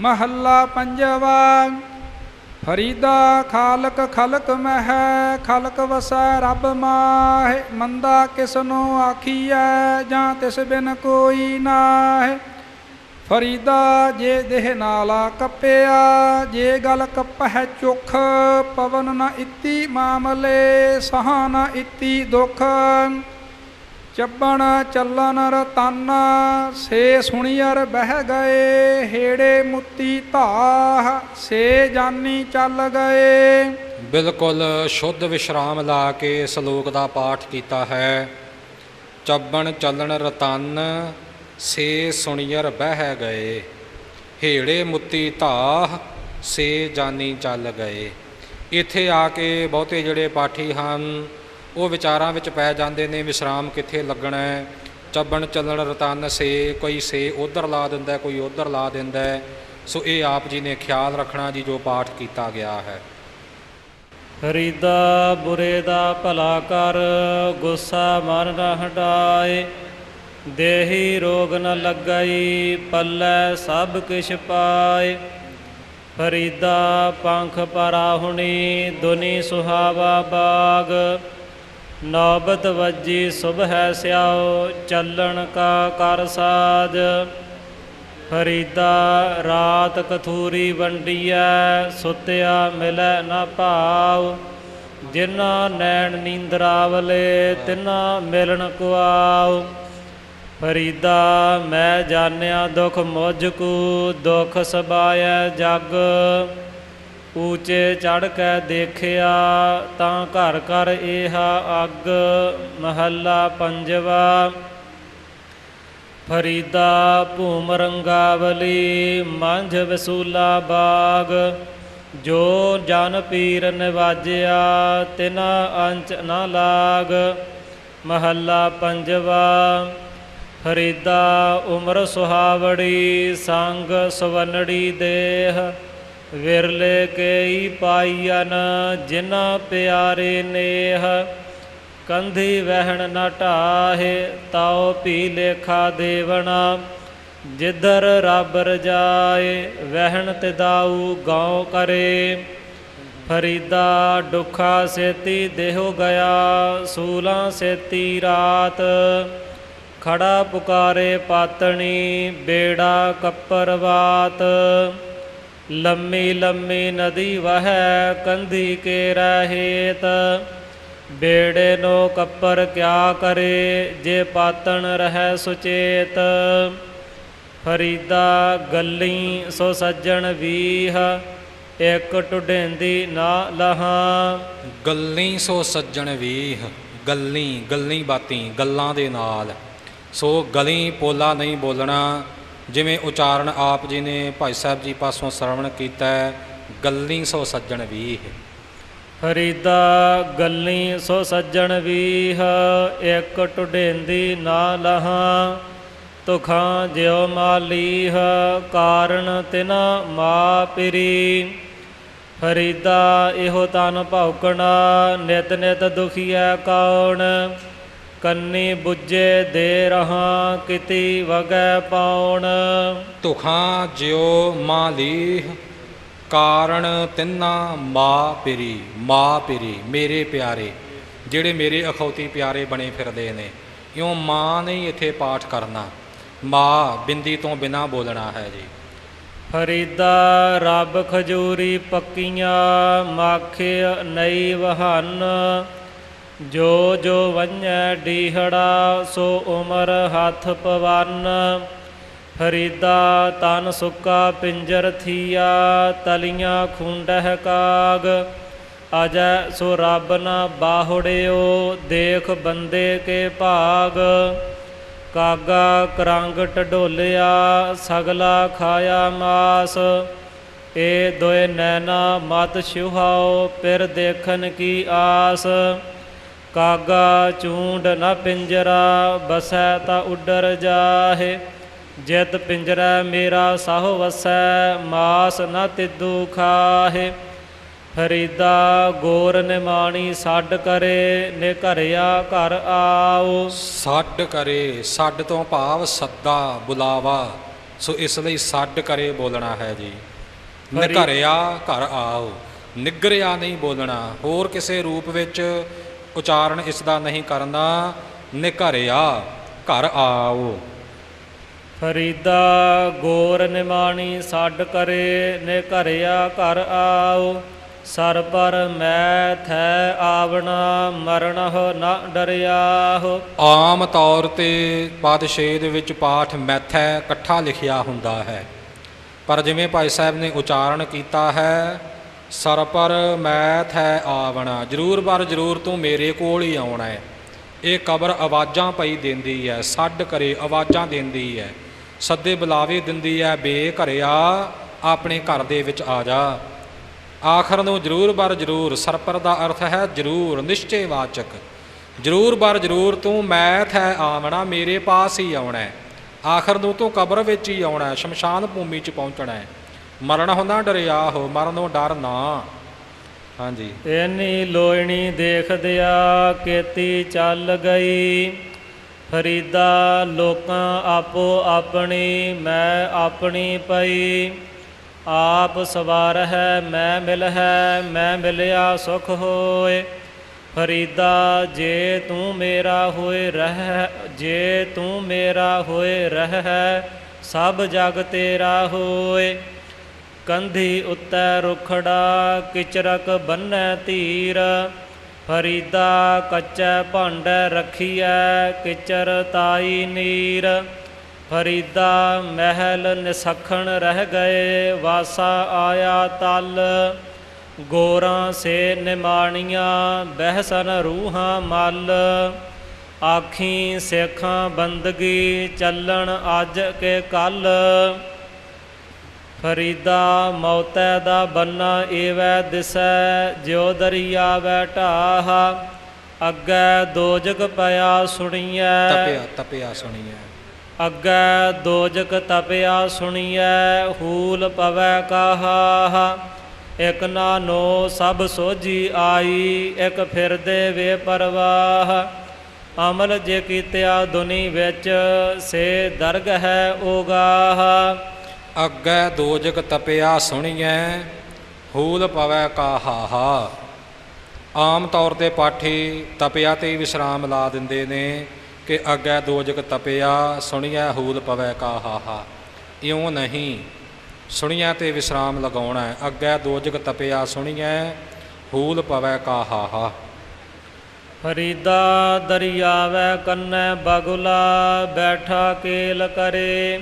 ਮਹੱਲਾ ਪੰਜਵਾ, ਫਰੀਦਾ ਖਾਲਕ ਖਲਕ ਮਹਿ, ਖਲਕ ਵਸੈ ਰੱਬ ਮਾਹਿ, ਮੰਦਾ ਕਿਸਨੂੰ ਆਖੀਐ, ਜਾਂ ਤਿਸ ਬਿਨ ਕੋਈ ਨਾਹਿ। ਫਰੀਦਾ ਜੇ ਦੇਹ ਨਾਲਾ ਕੱਪਿਆ, ਜੇ ਗਲ ਕੱਪਹਿ ਚੁਖ, ਪਵਨ ਨ ਇਤੀ ਮਾਮਲੇ, ਸਹਾ ਨ ਇਤੀ ਦੁਖ। ਚੱਬਣ ਚੱਲਨ ਰਤਨ ਸੇ ਸੁਣੀਅਰ ਬਹਿ ਗਏ, ਹੇੜੇ ਮੁੱਤੀ ਧਾਹ, ਸੇ ਜਾਨੀ ਚੱਲ ਗਏ। ਬਿਲਕੁਲ ਸ਼ੁੱਧ ਵਿਸ਼ਰਾਮ ਲਾ ਕੇ ਸ਼ਲੋਕ ਦਾ ਪਾਠ ਕੀਤਾ ਹੈ। ਚੱਬਣ ਚੱਲਣ ਰਤਨ ਸੇ ਸੁਣੀਅਰ ਬਹਿ ਗਏ, ਹੇੜੇ ਮੁੱਤੀ ਧਾਹ, ਸੇ ਜਾਨੀ ਚੱਲ ਗਏ। ਇੱਥੇ ਆ ਕੇ ਬਹੁਤੇ ਜਿਹੜੇ ਪਾਠੀ ਹਨ ਉਹ ਵਿਚਾਰਾਂ ਵਿੱਚ ਪੈ ਜਾਂਦੇ ਨੇ, ਵਿਸ਼ਰਾਮ ਕਿੱਥੇ ਲੱਗਣਾ ਹੈ? ਚੱਬਣ ਚੱਲਣ ਰਤਨ ਸੇ, ਕੋਈ ਸੇ ਉਧਰ ਲਾ ਦਿੰਦਾ ਕੋਈ ਉਧਰ ਲਾ ਦਿੰਦਾ ਸੋ ਇਹ ਆਪ ਜੀ ਨੇ ਖਿਆਲ ਰੱਖਣਾ ਜੀ, ਜੋ ਪਾਠ ਕੀਤਾ ਗਿਆ ਹੈ। ਫਰੀਦਾ ਬੁਰੇ ਦਾ ਭਲਾ ਕਰ, ਗੁੱਸਾ ਮਨ ਨਾ ਹਟਾਏ ਦੇਹੀ ਰੋਗ ਨ ਲੱਗਈ, ਪੱਲੇ ਸਭ ਕਿਛ ਪਾਏ। ਫਰੀਦਾ ਪੰਖ ਪਰਾਹੁਣੀ ਦੁਨੀ ਸੁਹਾਵਾ ਬਾਗ। ਨੌਬਤ ਵੱਜੀ ਸੁਬਹਿ ਸਿਆਓ ਚੱਲਣ ਕਾ ਕਰ ਸਾਜ ਫਰੀਦਾ ਰਾਤ ਕਥੂਰੀ ਵੰਡੀਐ, ਸੁਤਿਆ ਮਿਲੈ ਨਾ ਭਾਵ ਜਿਨ੍ਹਾਂ ਨੈਣ ਨੀਂਦਰਾਵਲੇ ਤਿਨਾਂ ਮਿਲਣ ਕੁਆਉ। ਫਰੀਦਾ, ਮੈਂ ਜਾਣਿਆ ਦੁਖ ਮੁਝ ਕੂ, ਦੁਖ ਸਬਾਇਐ ਜਗ। ਊਚੇ ਚੜ ਕੇ ਦੇਖਿਆ ਤਾਂ ਘਰ ਘਰ ਏਹਾ ਅੱਗ ਮਹੱਲਾ ਪੰਜਵਾ। ਫਰੀਦਾ ਭੂਮ ਰੰਗਾਵਲੀ, ਮੰਝ ਵਸੂਲਾ ਬਾਗ। ਜੋ ਜਨ ਪੀਰ ਨਿਵਾਜਿਆ, ਤਿਨਾ ਅੰਚ ਨਾ ਲਾਗ। ਮਹੱਲਾ ਪੰਜਵਾ। ਫਰੀਦਾ ਉਮਰ ਸੁਹਾਵੜੀ, ਸੰਗ ਸਵਨੜੀ ਦੇਹ। ਵਿਰਲੇ ਕੇਈ ਪਾਈਨ ਜਿਨ੍ਹਾਂ ਪਿਆਰੇ ਨੇਹ, ਕੰਧੀ ਵਹਿਣ ਨਾ ਢਾਹੇ, ਤਾਉ ਭੀ ਲੇਖਾ ਦੇਵਣਾ, ਜਿੱਧਰ ਰੱਬ ਰਜਾਏ ਵਹਿਣ ਤੇ ਦਾਊ ਗਾਉ ਕਰੇ। ਫਰੀਦਾ ਦੁਖਾ ਸੇਤੀ ਦੇਹੁ ਗਿਆ, ਸੂਲਾਂ ਸੇਤੀ ਰਾਤ, ਖੜਾ ਪੁਕਾਰੇ ਪਾਤਣੀ, ਬੇੜਾ ਕੱਪਰਵਾਤ ਲੰਮੀ ਲੰਮੀ ਨਦੀ ਵਹੈ, ਕੰਧੀ ਕੇ ਰਹੇਤ ਬੇੜੇ ਨੋ ਕੱਪਰ ਕਿਆ ਕਰੇ, ਜੇ ਪਾਤਣ ਰਹਿ ਸੁਚੇਤ। ਫਰੀਦਾ ਗੱਲੀ ਸੋ ਸੱਜਣ ਵੀਹ, ਇੱਕ ਟੁਡੇਂਦੀ ਨਾ ਲਹਾ। ਗੱਲੀ ਸੋ ਸੱਜਣ ਵੀਹ, ਗੱਲੀ ਗੱਲੀ ਬਾਤੀ, ਗੱਲਾਂ ਦੇ ਨਾਲ। ਸੋ ਗਲੀ ਪੋਲਾ ਨਹੀਂ ਬੋਲਣਾ ਜਿਵੇਂ ਉਚਾਰਨ ਆਪ ਜੀ ਨੇ ਭਾਈ ਸਾਹਿਬ ਜੀ ਪਾਸੋਂ ਸ਼ਰਵਣ ਕੀਤਾ ਗੱਲੀ ਸੋ ਸੱਜਣ ਵੀਹ। ਹਰੀਦਾ ਗੱਲੀ ਸੋ ਸੱਜਣ ਵੀਹ, ਇੱਕ ਟੁਡੇਂਦੀ ਨਾ ਲਹਾ, ਤੁਖਾਂ ਜਿਉ ਮਾਲੀਹ, ਕਾਰਨ ਤਿਨਾ ਮਾ ਪਿਰੀ ਫਰੀਦਾ ਇਹੋ ਤਨ ਭੌਕਣਾ, ਨਿਤ ਨਿਤ ਦੁਖੀਐ ਕੌਣ? ਕੰਨੀ ਬੁੱਝੇ ਦੇ ਰਹਾ ਕਿਤੀ ਵਗੈ ਪਾਉਣ। ਤੁਖਾਂ ਜਿਉ ਮਾਲੀਹ ਕਾਰਨ ਤਿੰਨਾ ਮਾ ਪਿਰੀ ਮਾ ਪਿਰੀ ਮੇਰੇ ਪਿਆਰੇ ਜਿਹੜੇ ਮੇਰੇ ਅਖੌਤੀ ਪਿਆਰੇ ਬਣੇ ਫਿਰਦੇ ਨੇ। ਇਉਂ ਮਾਂ ਨਹੀਂ ਇੱਥੇ ਪਾਠ ਕਰਨਾ। ਮਾ ਬਿੰਦੀ ਤੋਂ ਬਿਨਾ ਬੋਲਣਾ ਹੈ ਜੀ। ਫਰੀਦਾ ਰੱਬ ਖਜੂਰੀ ਪੱਕੀਆਂ ਮਾਖੇ ਨਈ ਵਹਨ। ਜੋ ਜੋ ਵੰਜੈ ਡੀਹੜਾ, ਸੋ ਉਮਰ ਹੱਥ ਪਵਨ। ਫਰੀਦਾ ਤਨ ਸੁੱਕਾ ਪਿੰਜਰ ਥੀਆ, ਤਲੀਆਂ ਖੁੰਡਹਿ ਕਾਗ। ਅਜੈ ਸੋ ਰੱਬ ਨਾ ਬਾਹੜਿਓ, ਦੇਖ ਬੰਦੇ ਕੇ ਭਾਗ। ਕਾਗਾ ਕਰੰਗ ਢਡੋਲਿਆ ਸਗਲਾ ਖਾਇਆ ਮਾਸ। ਏ ਦੋਏ ਨੈਣਾ ਮਤ ਛੁਹਾਓ, ਪਿਰ ਦੇਖਨ ਕੀ ਆਸ। ਕਾਗਾ ਚੂੰਡ ਨ ਪਿੰਜਰਾ ਬਸੈ ਤਾ ਉੱਡਰ ਜਾਹੇ। ਜਿਤ ਪਿੰਜਰਾ ਮੇਰਾ ਸਾਹੁ ਵਸੈ ਮਾਸ ਨ ਤਿਦੂ ਖਾਹੇ। ਫਰੀਦਾ ਗੋਰ ਨਿਮਾਣੀ ਛੱਡ ਕਰੇ ਨੇ ਘਰਿਆ ਘਰ ਆਓ। ਸੱਡ ਕਰੇ ਸੱਡ ਤੋਂ ਭਾਵ ਸੱਦਾ ਬੁਲਾਵਾ। ਸੋ ਇਸ ਲਈ ਛੱਡ ਕਰੇ ਬੋਲਣਾ ਹੈ ਜੀ। ਹਰੀ- ਨਿਘਰਿਆ ਘਰ ਆਓ। ਨਿਗਰਿਆ ਨਹੀਂ ਬੋਲਣਾ। ਹੋਰ ਕਿਸੇ ਰੂਪ ਵਿੱਚ ਉਚਾਰਨ ਇਸ ਦਾ ਨਹੀਂ ਕਰਨਾ। ਨਿਘਰਿਆ ਘਰ ਆਓ। ਫਰੀਦਾ ਗੋਰ ਨਿਮਾਣੀ ਛੱਡ ਕਰੇ ਨੇ ਘਰਿਆ ਘਰ ਆਓ। ਸਰ ਪਰ ਮੈਂ ਥੈ ਆਵਣਾ ਮਰਨਹ ਨਾ ਡਰਿਆਹੋ। ਆਮ ਤੌਰ ਤੇ ਛੇ ਦੇ ਵਿੱਚ ਪਾਠ ਮੈਥੈ ਇਕੱਠਾ ਲਿਖਿਆ ਹੁੰਦਾ ਹੈ। ਪਰ ਜਿਵੇਂ ਭਾਈ ਸਾਹਿਬ ਨੇ ਉਚਾਰਨ ਕੀਤਾ ਹੈ ਸਰ ਪਰ ਮੈਥ ਹੈ ਆਵਣਾ, ਜ਼ਰੂਰ ਬਰ ਜ਼ਰੂਰ ਤੂੰ ਮੇਰੇ ਕੋਲ ਹੀ ਆਉਣਾ ਹੈ। ਇਹ ਕਬਰ ਆਵਾਜ਼ਾਂ ਪਈ ਦਿੰਦੀ ਹੈ, ਸੱਡ ਕਰੇ ਆਵਾਜ਼ਾਂ ਦਿੰਦੀ ਹੈ। ਸੱਦੇ ਬੁਲਾਵੇ ਦਿੰਦੀ ਹੈ, ਬੇ ਘਰਿਆ, ਆਪਣੇ ਘਰ ਦੇ ਵਿੱਚ ਆ ਜਾ। ਆਖਰ ਨੂੰ ਜ਼ਰੂਰ ਬਰ ਜ਼ਰੂਰ ਸਰਪਰ ਦਾ ਅਰਥ ਹੈ ਜ਼ਰੂਰ, ਨਿਸ਼ਚੈ ਵਾਚਕ। ਜ਼ਰੂਰ ਬਰ ਜ਼ਰੂਰ ਤੂੰ ਮੈਥ ਹੈ ਆਵਣਾ, ਮੇਰੇ ਪਾਸ ਹੀ ਆਉਣਾ ਹੈ। ਆਖਰ ਨੂੰ ਤੂੰ ਕਬਰ ਵਿੱਚ ਹੀ ਆਉਣਾ ਹੈ, ਸ਼ਮਸ਼ਾਨ ਭੂਮੀ 'ਚ ਪਹੁੰਚਣਾ ਹੈ। ਮਰਨ ਹੁੰਦਾ ਡਰਿਆ ਹੋ ਮਰਨ ਮਰਨੋਂ ਡਰ ਨਾ। ਹਾਂਜੀ। ਐਨੀ ਲੋਇਣੀ ਦੇਖਦਿਆ ਕੇਤੀ ਚੱਲ ਗਈ। ਫਰੀਦਾ ਲੋਕਾਂ ਆਪੋ ਆਪਣੀ, ਮੈਂ ਆਪਣੀ ਪਈ। ਆਪ ਸਵਾਰ ਹੈ, ਮੈਂ ਮਿਲ ਹੈ, ਮੈਂ ਮਿਲਿਆ ਸੁਖ ਹੋਏ। ਫਰੀਦਾ, ਜੇ ਤੂੰ ਮੇਰਾ ਹੋਏ ਰਹਿ, ਜੇ ਤੂੰ ਮੇਰਾ ਹੋਏ ਰਹਿ, ਸਭ ਜਗ ਤੇਰਾ ਹੋਏ। ਕੰਧੀ ਉੱਤੇ ਰੁਖੜਾ, ਕਿਚਰਕ ਬੰਨੈ ਧੀਰ ਫਰੀਦਾ ਕੱਚੈ ਭਾਂਡੈ ਰਖੀਐ, ਕਿਚਰ ਤਾਈ ਨੀਰ। ਫਰੀਦਾ ਮਹਿਲ ਨਿਸਖਣ ਰਹਿ ਗਏ, ਵਾਸਾ ਆਇਆ ਤਲ। ਗੋਰਾਂ ਸੇ ਨਿਮਾਣੀਆਂ, ਬਹਿਸਨ ਰੂਹਾਂ ਮਲ। ਆਖੀ ਸੇਖਾਂ ਬੰਦਗੀ ਚੱਲਣ ਅੱਜ ਕੇ ਕੱਲ। ਫਰੀਦਾ ਮੌਤੈ ਦਾ ਬੰਨਾ ਏਵੈ ਦਿਸੈ ਜਿਉ ਦਰਿਆ ਵੈ ਢਾਹ। ਅੱਗੇ ਦੋਜਕ ਪਿਆ ਸੁਣੀਐ। ਤਪਿਆ ਤਪਿਆ ਸੁਣੀਏ ਅੱਗੇ ਦੋਜਕ ਤਪਿਆ ਸੁਣੀਐ ਹੂਲ ਪਵੈ ਕਹਾ। ਇਕ ਨਾ ਨੋ ਸਭ ਸੋਜੀ ਆਈ ਇਕ ਫਿਰਦੇ ਵੇ ਪਰਵਾਹ। ਅਮਲ ਜੇ ਕੀਤਿਆ ਦੁਨੀ ਵਿੱਚ ਸੇ ਦਰਗ ਹੈ ਓਗਾਹ। ਅੱਗੇ ਦੋਜਕ ਤਪਿਆ ਸੁਣੀਐ, ਹੂਲ ਪਵੈ ਕਾ ਹਾਹਾ। ਆਮ ਤੌਰ ਤੇ ਪਾਠੀ ਤਪਿਆ ਤੇ ਵਿਸਰਾਮ ਲਾ ਦਿੰਦੇ ਨੇ ਕਿ ਅੱਗੇ ਦੋਜਕ ਤਪਿਆ, ਸੁਣੀਐ, ਹੂਲ ਪਵੈ ਕਾ ਹਾਹਾ। ਇਉਂ ਨਹੀਂ, ਸੁਣੀਐ ਤੇ ਵਿਸਰਾਮ ਲਗਾਉਣਾ ਹੈ। ਅੱਗੇ ਦੋਜਕ ਤਪਿਆ, ਸੁਣੀਐ, ਹੂਲ ਪਵੈ ਕਾ ਹਾਹਾ। ਫਰੀਦਾ ਦਰਿਆਵੈ ਕੰਨੈ ਬਗੁਲਾ, ਬੈਠਾ ਕੇਲ ਕਰੇ।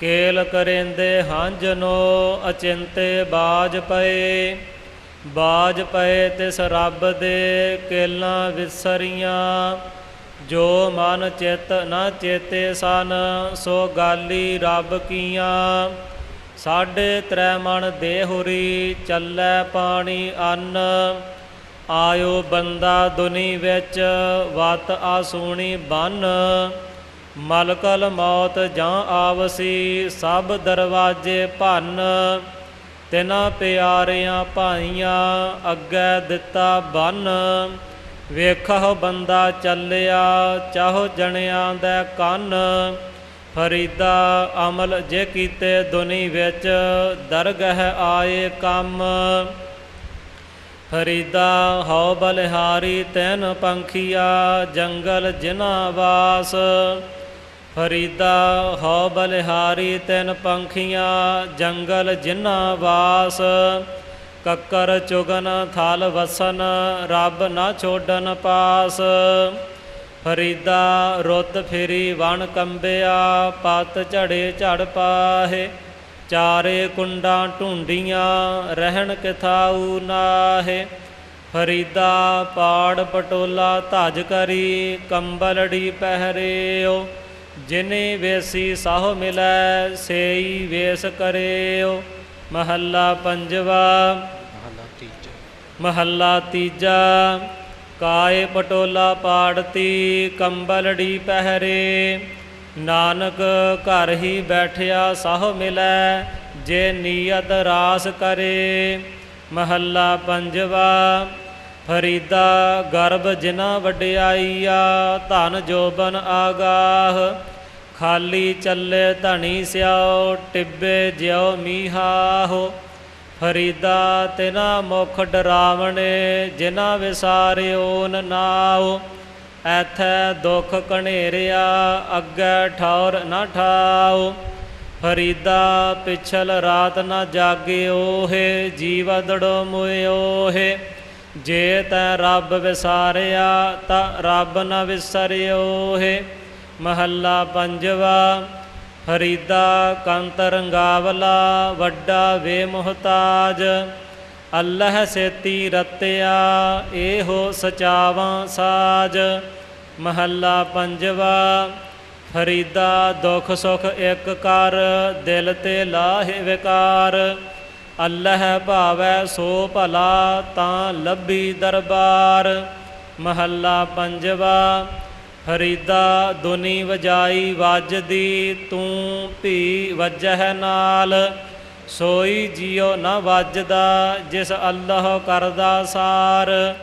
ਕੇਲ ਕਰੇਂਦੇ ਹੰਜਨੋ ਅਚਿੰਤੇ ਬਾਜ ਪਏ। ਬਾਜ ਪਏ ਤਿਸ ਰੱਬ ਦੇ ਕੇਲਾਂ ਵਿਸਰੀਆਂ। ਜੋ ਮਨ ਚਿਤ ਨਾ ਚੇਤੇ ਸਨ, ਸੋ ਗਾਲੀ ਰੱਬ ਕੀਆਂ। ਸਾਢੇ ਤ੍ਰੈ ਮਣ ਦੇਹੁਰੀ ਚੱਲੈ ਪਾਣੀ ਅੰਨ। ਆਇਓ ਬੰਦਾ ਦੁਨੀ ਵਿੱਚ, ਵਤ ਆਸੂਣੀ ਬੰਨ। ਮਲਕਲ ਮੌਤ ਜਾਂ ਆਵਸੀ, ਸਭ ਦਰਵਾਜੇ ਭੰਨ। ਤਿਨਾ ਪਿਆਰਿਆਂ ਭਾਈਆਂ ਅੱਗੇ ਦਿੱਤਾ ਬੰਨ। ਵੇਖੋ ਬੰਦਾ ਚੱਲਿਆ, ਚਾਹ ਜਣਿਆਂ ਦੇ ਕੰਨ। ਫਰੀਦਾ ਅਮਲ ਜੇ ਕੀਤੇ ਦੁਨੀ ਵਿੱਚ, ਦਰਗਹ ਆਏ ਕੰਮ। ਫਰੀਦਾ ਹਉ ਬਲਿਹਾਰੀ ਤੈਨ ਪੰਖੀਆ, ਜੰਗਲ ਜਿਨਾ ਵਾਸ। ਫਰੀਦਾ ਹਉ ਬਲਿਹਾਰੀ ਤੈਨ ਪੰਖੀਆਂ, ਜੰਗਲ ਜਿਨ੍ਹਾਂ ਵਾਸ। ਕੱਕਰ ਚੁਗਨ, ਥਲ ਵਸਨ, ਰੱਬ ਨਾ ਛੋਡਨ ਪਾਸ। ਫਰੀਦਾ ਰੁੱਤ ਫਿਰੀ, ਵਣ ਕੰਬਿਆ, ਪਤ ਝੜੇ ਝੜ ਪਾਹੇ। ਚਾਰੇ ਕੁੰਡਾਂ ਢੂੰਡੀਆਂ, ਰਹਿਣ ਕਿਥਾਊ ਨਾਹੇ। ਫਰੀਦਾ ਪਾੜ ਪਟੋਲਾ ਧਜ ਕਰੀ, ਕੰਬਲੜੀ ਪਹਿਰਿਓ। ਜਿਨੇ ਵੇਸੀ ਸਾਹ ਮਿਲੈ ਸੇਈ ਵੇਸ ਕਰਿਓ ਮਹੱਲਾ ਪੰਜਵਾ। ਮਹਲਾ ਤੀਜਾ। ਮਹੱਲਾ ਤੀਜਾ। ਕਾਏ ਪਟੋਲਾ ਪਾੜਤੀ ਕੰਬਲੜੀ ਪਹਿਰੇ। ਨਾਨਕ ਘਰ ਹੀ ਬੈਠਿਆ ਸਾਹ ਮਿਲੈ ਜੇ ਨੀਅਤ ਰਾਸ ਕਰੇ। ਮਹੱਲਾ ਪੰਜਵਾ। ਫਰੀਦਾ ਗਰਭ ਜਿਨਾ ਵਡਿਆਈਆ, ਧਨ ਜੋਬਨ ਆਗਾਹ। ਖਾਲੀ ਚੱਲੇ ਧਣੀ ਸਿਆਓ ਟਿੱਬੇ ਜਿਉ ਮੀਹਾਹੋ। ਫਰੀਦਾ ਤਿਨਾ ਮੁਖ ਡਰਾਵਣੇ, ਜਿਨਾ ਵਿਸਾਰਿਓ ਨ ਨਾਉ। ਐਥੈ ਦੁਖ ਕਣੇਰਿਆ ਅੱਗੇ ਠੌਰ ਨਾ ਠਾਉ। ਫਰੀਦਾ ਪਿਛਲ ਰਾਤ ਨਾ ਜਾਗਿਓ ਹੈ ਜੀਵਦੜੋ ਮੁਇਓ ਹੈ ਜੇ ਤੈ ਰੱਬ ਵਿਸਾਰਿਆ, ਤਾਂ ਰੱਬ ਨ ਵਿਸਰਿਓ ਹੈ। ਮਹੱਲਾ ਪੰਜਵਾ ਫਰੀਦਾ ਕੰਤ ਰੰਗਾਵਲਾ, ਵੱਡਾ ਵੇ ਮੁਹਤਾਜ। ਅੱਲਹ ਸੇਤੀ ਰਤਿਆ ਇਹੋ ਸਚਾਵਾਂ ਸਾਜ। ਮਹੱਲਾ ਪੰਜਵਾ ਫਰੀਦਾ ਦੁਖ ਸੁਖ ਇੱਕ ਕਰ, ਦਿਲ ਤੇ ਲਾਹੇ ਵਿਕਾਰ। ਅੱਲਹ ਭਾਵੈ ਸੋ ਭਲਾ ਤਾਂ ਲੱਭੀ ਦਰਬਾਰ। ਮਹੱਲਾ ਪੰਜਵਾ ਫਰੀਦਾ ਦੁਨੀ ਵਜਾਈ ਵੱਜਦੀ, ਤੂੰ ਭੀ ਵਜਹ ਨਾਲ। ਸੋਈ ਜਿਉ ਨ ਵੱਜਦਾ, ਜਿਸ ਅੱਲਾਹ ਕਰਦਾ ਸਾਰ।